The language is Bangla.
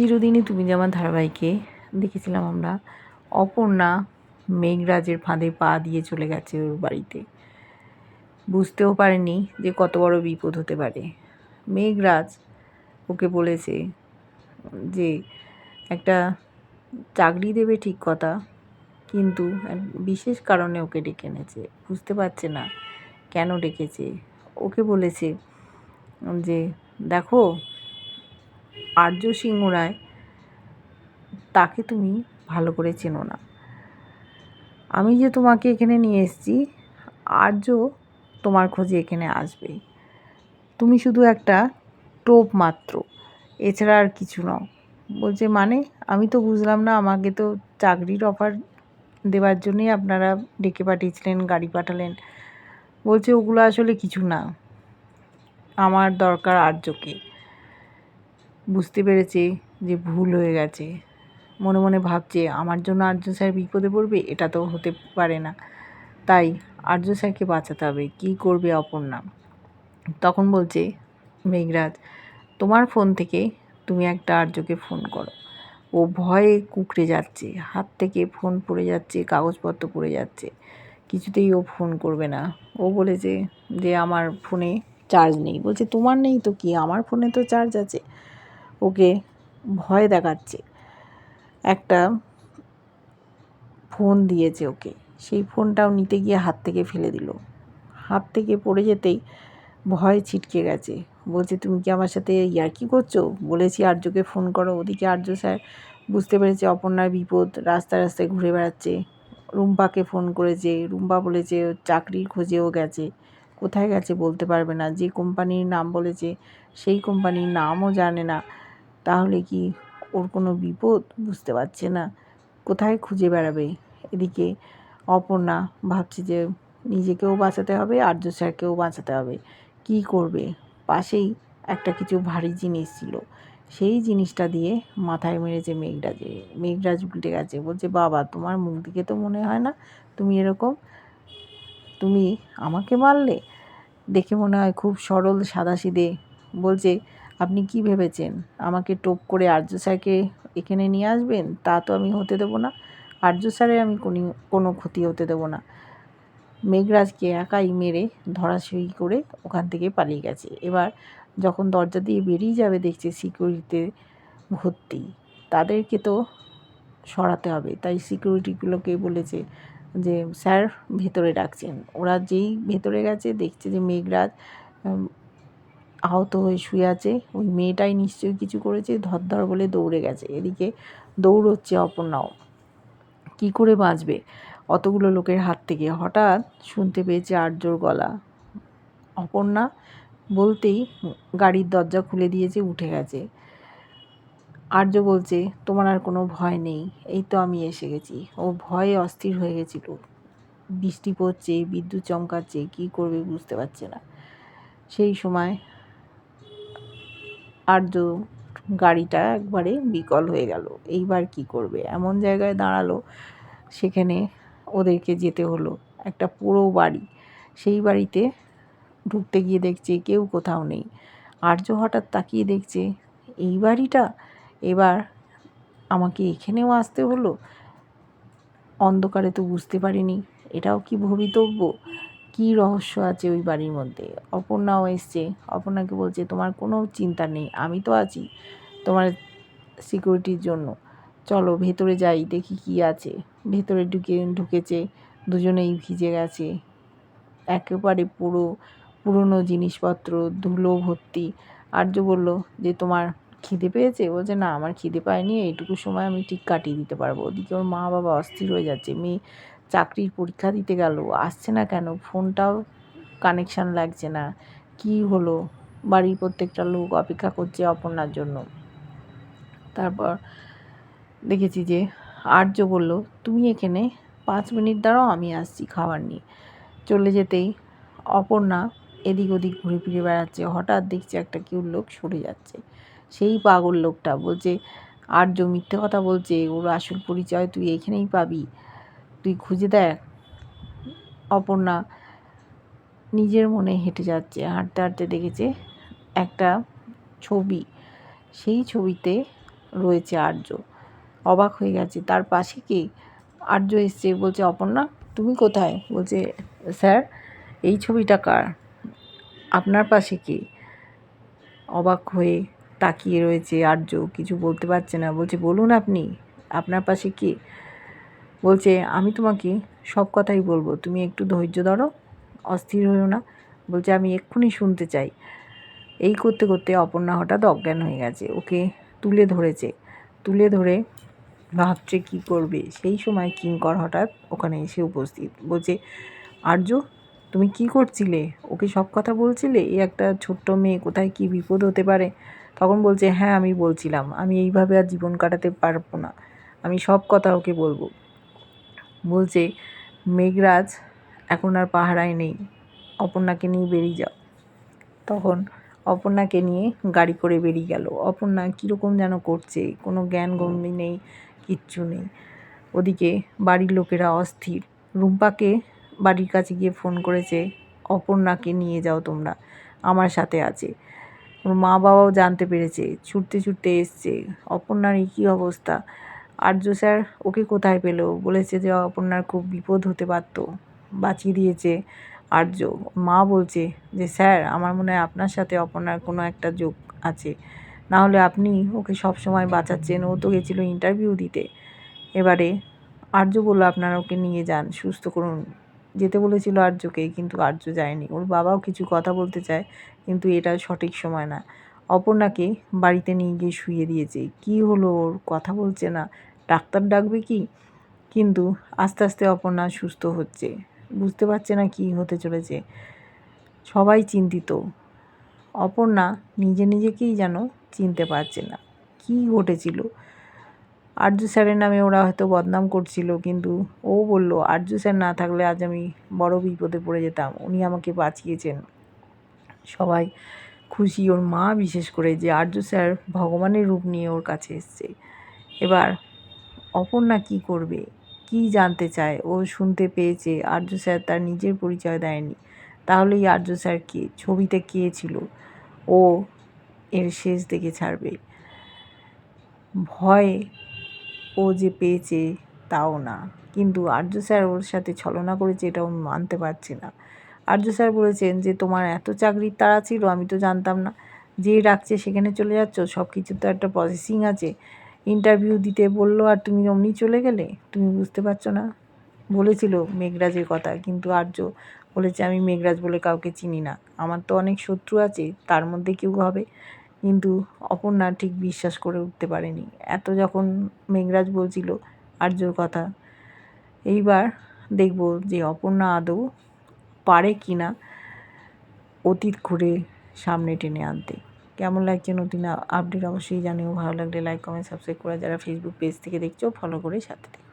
চিরদিনই তুমি যে আমার ধারাবাহিকে দেখেছিলাম আমরা, অপর্ণা মেঘরাজের ফাঁদে পা দিয়ে চলে গেছে ওর বাড়িতে। বুঝতেও পারেনি যে কত বড় বিপদ হতে পারে। মেঘরাজ ওকে বলেছে যে একটা চাকরি দেবে ঠিক কথা, কিন্তু বিশেষ কারণে ওকে ডেকে এনেছে। বুঝতে পারছে না কেন ডেকেছে। ওকে বলেছে যে, দেখো আর্য সিংহ রায়, তাকে তুমি ভালো করে চেনো না। আমি যে তোমাকে এখানে নিয়ে এসেছি, আর্য তোমার খোঁজে এখানে আসবে তুমি শুধু একটা টোপ মাত্র, এছাড়া আর কিছু নও। বলছে মানে? আমি তো বুঝলাম না, আমাকে তো চাকরির অফার দেওয়ার জন্যই আপনারা ডেকে পাঠিয়েছিলেন, গাড়ি পাঠালেন। বলছে, ওগুলো আসলে কিছু না। আমার দরকার আর্যকে। বুঝতে পেরেছে যে ভুল হয়ে গেছে। মনে মনে ভাবছে, আমার জন্য আর্য স্যার বিপদে পড়বে, এটা তো হতে পারে না। তাই আর্য স্যারকে বাঁচাতে হবে। কী করবে অপর্ণা? তখন বলছে, মেঘরাজ, তোমার ফোন থেকে তুমি একটা আর্যকে ফোন করো। ও ভয়ে কুকড়ে যাচ্ছে, হাত থেকে ফোন পড়ে যাচ্ছে, কাগজপত্র পড়ে যাচ্ছে। কিছুতেই ও ফোন করবে না। ও বলেছে যে, আমার ফোনে চার্জ নেই। বলছে, তোমার নেই তো কি? আমার ফোনে তো চার্জ আছে। ওকে ভয় দেখাচ্ছে। একটা ফোন দিয়েছে ওকে। সেই ফোনটাও নিতে গিয়ে হাত থেকে ফেলে দিল। হাত থেকে পড়ে যেতেই ভয় ছিটকে গেছে। বলছে, তুমি কি আমার সাথে ইয়ার্কি করছ? বলেছি, আর্যকে ফোন করো। ওদিকে আর্য স্যার বুঝতে পেরেছে অপর্ণার বিপদ। রাস্তায় রাস্তায় ঘুরে বেড়াচ্ছে। রুম্পাকে ফোন করেছে। রুম্পা বলেছে, চাকরির খোঁজেও গেছে। কোথায় গেছে বলতে পারবে না। যে কোম্পানির নাম বলেছে, সেই কোম্পানির নামও জানে না। তাহলে কি ওর কোনো বিপদ? বুঝতে পারছে না। কোথায় খুঁজে বেড়াবে? এদিকে অপর্ণা ভাবছে যে নিজেকেও বাঁচাতে হবে, আর্য স্যারকেও বাঁচাতে হবে। কি করবে? পাশেই একটা কিছু ভারী জিনিস ছিল। সেই জিনিসটা দিয়ে মাথায় মেরেছে মেঘরাজে। মেঘরাজ উল্টে গেছে। বলছে, বাবা, তোমার মুখ দিকে তো মনে হয় না তুমি এরকম। তুমি আমাকে মারলে? দেখে মনে হয় খুব সরল সাদাসিদে বলছে আপনি কি ভেবেছেন? আমাকে টোপ করে আর্য স্যারকে এখানে নিয়ে আসবেন? তা তো আমি হতে দেবো না। আর্য স্যারে আমি কোনো কোনো ক্ষতি হতে দেবো না। মেঘরাজকে একাই মেরে ধরাশয়ী করে ওখান থেকে পালিয়ে গেছে। এবার যখন দরজা দিয়ে বেরিয়ে যাবে, দেখছে সিকিউরিটিতে ভর্তি। তাদেরকে তো সরাতে হবে। তাই সিকিউরিটিগুলোকে বলেছে যে, স্যার, ভেতরে ডাকছেন। ওরা যেই ভেতরে গেছে, দেখছে যে মেঘরাজ আহত হয়ে শুয়ে আছে। ওই মেয়েটাই নিশ্চয়ই কিছু করেছে ধর বলে দৌড়ে গেছে। এদিকে দৌড়চ্ছে অপর্ণাও। কি করে বাঁচবে? অতগুলো লোকের হাত থেকে। হঠাৎ শুনতে পেয়েছে আর্যর গলা। অপর্ণা বলতেই গাড়ির দরজা খুলে দিয়েছে, উঠে গেছে। আর্য বলছে, তোমার আর কোনো ভয় নেই। এই তো আমি এসে গেছি। ও ভয়ে অস্থির হয়ে গেছিল। বৃষ্টি পড়ছে, বিদ্যুৎ চমকাচ্ছে, কী করবে বুঝতে পারছে না। সেই সময় আর্য গাড়িটা একবারে বিকল হয়ে গেল। এইবার কি করবে? এমন জায়গায় দাঁড়াল, সেখানে ওদেরকে যেতে হলো। একটা পুরো বাড়ি। সেই বাড়িতে ঢুকতে গিয়ে দেখছে কেউ কোথাও নেই। আর্য হঠাৎ তাকিয়ে দেখছে, এই বাড়িটা? এবার আমাকে এখানেও আসতে হলো? অন্ধকারে তো বুঝতে পারিনি, এটাও কি ভবিতব্য? কি রহস্য আছে ওই বাড়ির মধ্যে? অপর্ণাও এসছে। অপর্ণাকে বলছে, তোমার কোনো চিন্তা নেই, আমি তো আছি তোমার সিকিউরিটির জন্য। চলো ভেতরে যাই, দেখি কি আছে। ভেতরে ঢুকে, ঢুকেছে, দুজনেই ভিজে গেছে। একেবারে পুরো, পুরনো জিনিসপত্র, ধুলো ভর্তি। আর্য বলল, যে তোমার খিদে পেয়েছে? বলছে, না, আমার খিদে পায়নি, এইটুকু সময় আমি ঠিক কাটিয়ে দিতে পারব। ওদিকে ওর মা বাবা অস্থির হয়ে যাচ্ছে। মেয়ে চাকরির পরীক্ষা দিতে গেল, আসছে না কেন? ফোনটাও কানেকশান লাগছে না। কি হলো? বাড়ির প্রত্যেকটা লোক অপেক্ষা করছে অপর্ণার জন্য। তারপর দেখেছি যে আর্য বলল, তুমি এখানে পাঁচ মিনিট দাঁড়াও, আমি আসছি খাবার নিয়ে। চলে যেতেই অপর্ণা এদিক ওদিক ঘুরে ফিরে বেড়াচ্ছে। হঠাৎ দেখছে একটা কেউ লোক সরে যাচ্ছে। সেই পাগল লোকটা বলছে, আর্য মিথ্যে কথা বলছে, ওর আসল পরিচয় তুই এখানেই পাবি। তুই খুঁজে দেখ। অপর্ণা নিজের মনে হেঁটে যাচ্ছে, হাঁটতে হাঁটতে দেখেছে একটা ছবি। সেই ছবিতে রয়েছে আর্য। অবাক হয়ে গেছে, তার পাশে কি? আর্য এসছে, বলছে, অপর্ণা, তুমি কোথায়? বলছে, স্যার, এই ছবিটা কার? আপনার পাশে কি? অবাক হয়ে তাকিয়ে রয়েছে আর্য, কিছু বলতে পারছে না। বলছে, বলুন আপনি, আপনার পাশে কি? বলছে, আমি তোমাকে সব কথাই বলব। তুমি একটু ধৈর্য ধরো, অস্থির হইও না। বলছে, আমি এক্ষুনি শুনতে চাই। এই করতে করতে অপর্ণা হঠাৎ অজ্ঞান হয়ে গেছে। ওকে তুলে ধরেছে। তুলে ধরে ভাবছে, কি করবে? সেই সময় কিঙ্কর হঠাৎ ওখানে এসে উপস্থিত। বলছে, আর্য, তুমি কি করছিলে? ওকে সব কথা বলছিলে? এই একটা ছোট্ট মেয়ে কোথায়? কি বিপদ হতে পারে? তখন বলছে হ্যাঁ আমি বলছিলাম। আমি এইভাবে আর জীবন কাটাতে পারব না। আমি সব কথা ওকে বলব। বলছে, মেঘরাজ, এখন আর পাহারায় নেই। অপর্ণাকে নিয়ে বেরিয়ে যাও। তখন অপর্ণাকে নিয়ে গাড়ি করে বেরিয়ে গেল। অপর্ণা কীরকম যেন করছে, কোনো জ্ঞান গম্যি নেই, কিচ্ছু নেই। ওদিকে বাড়ির লোকেরা অস্থির। রুম্পাকে বাড়ির কাছে গিয়ে ফোন করেছে, অপর্ণাকে নিয়ে যাও তোমরা, আমার সাথে আছে। ওর মা বাবাও জানতে পেরেছে, ছুটতে ছুটতে এসছে। অপর্ণার এই কী অবস্থা? আর্য স্যার ওকে কোথায় পেল? বলেছে যে অপর্ণার খুব বিপদ হতে পারত। বাঁচিয়ে দিয়েছে আর্য মা বলছে যে, স্যার, আমার মনে হয় আপনার সাথে অপর্ণার কোনো একটা যোগ আছে। না হলে আপনি ওকে সব সময় বাঁচাচ্ছেন। ও তো গেছিল ইন্টারভিউ দিতে। এবারে আর্য বলল, আপনারা ওকে নিয়ে যান, সুস্থ করুন। যেতে বলেছিল আর্যকে কিন্তু আর্য যায়নি। ওর বাবাও কিছু কথা বলতে চায়, কিন্তু এটা সঠিক সময় না। অপর্ণাকে বাড়িতে নিয়ে গিয়ে শুয়ে দিয়েছে। কি হলো ওর? কথা বলছে না। ডাক্তার ডাকবে কি? কিন্তু আস্তে আস্তে অপর্ণা সুস্থ হচ্ছে। বুঝতে পারছে না কি হতে চলেছে। সবাই চিন্তিত। অপর্ণা নিজে নিজেকেই যেন চিনতে পারছে না। কি ঘটেছিল? আর্য স্যারের নামে ওরা হয়তো বদনাম করছিল, কিন্তু ও বলল আর্য স্যার না থাকলে আজ আমি বড় বিপদে পড়ে যেতাম। উনি আমাকে বাঁচিয়েছেন। সবাই খুশি। ওর মা বিশেষ করে যে আর্য স্যার ভগবানের রূপ নিয়ে ওর কাছে এসছে। এবার অপর্ণা কি করবে? কি জানতে চায়? ও শুনতে পেয়েছে। আর্য স্যার তার নিজের পরিচয় দেয়নি। তাহলে এই আর্য স্যার কে? ছবিতে কে ছিল? ও এর শেষ দেখে ছাড়বে। ভয় ও যে পেয়েছে তাও না। কিন্তু আর্য স্যার ওর সাথে ছলনা করেছে এটা ও মানতে পারছে না। আর্য স্যার বলেছেন যে, তোমার এত চাকরির তাড়া ছিল, আমি তো জানতাম না। যে ডাকছে সেখানে চলে যাচ্ছ সব কিছু তো একটা প্রসেসিং আছে। ইন্টারভিউ দিতে বলল, আর তুমি অমনি চলে গেলে? তুমি বুঝতে পারছ না? বলেছিল মেঘরাজের কথা, কিন্তু আর্য বলেছে, আমি মেঘরাজ বলে কাউকে চিনি না। আমার তো অনেক শত্রু আছে, তার মধ্যে কেউ হবে। কিন্তু অপর্ণা ঠিক বিশ্বাস করে উঠতে পারেনি। এত যখন মেঘরাজ বলছিল আর্যর কথা, এইবার দেখব যে অপর্ণা আদৌ পারে কি না অতীত ঘুরে সামনে টেনে আনতে। কেমন লাগছে নতুন আপডেট অবশ্যই জানিও। ভালো লাগলে লাইক কমেন্ট সাবস্ক্রাইব করে যারা ফেসবুক পেজ থেকে দেখছ ফলো করে সাথে থেকো।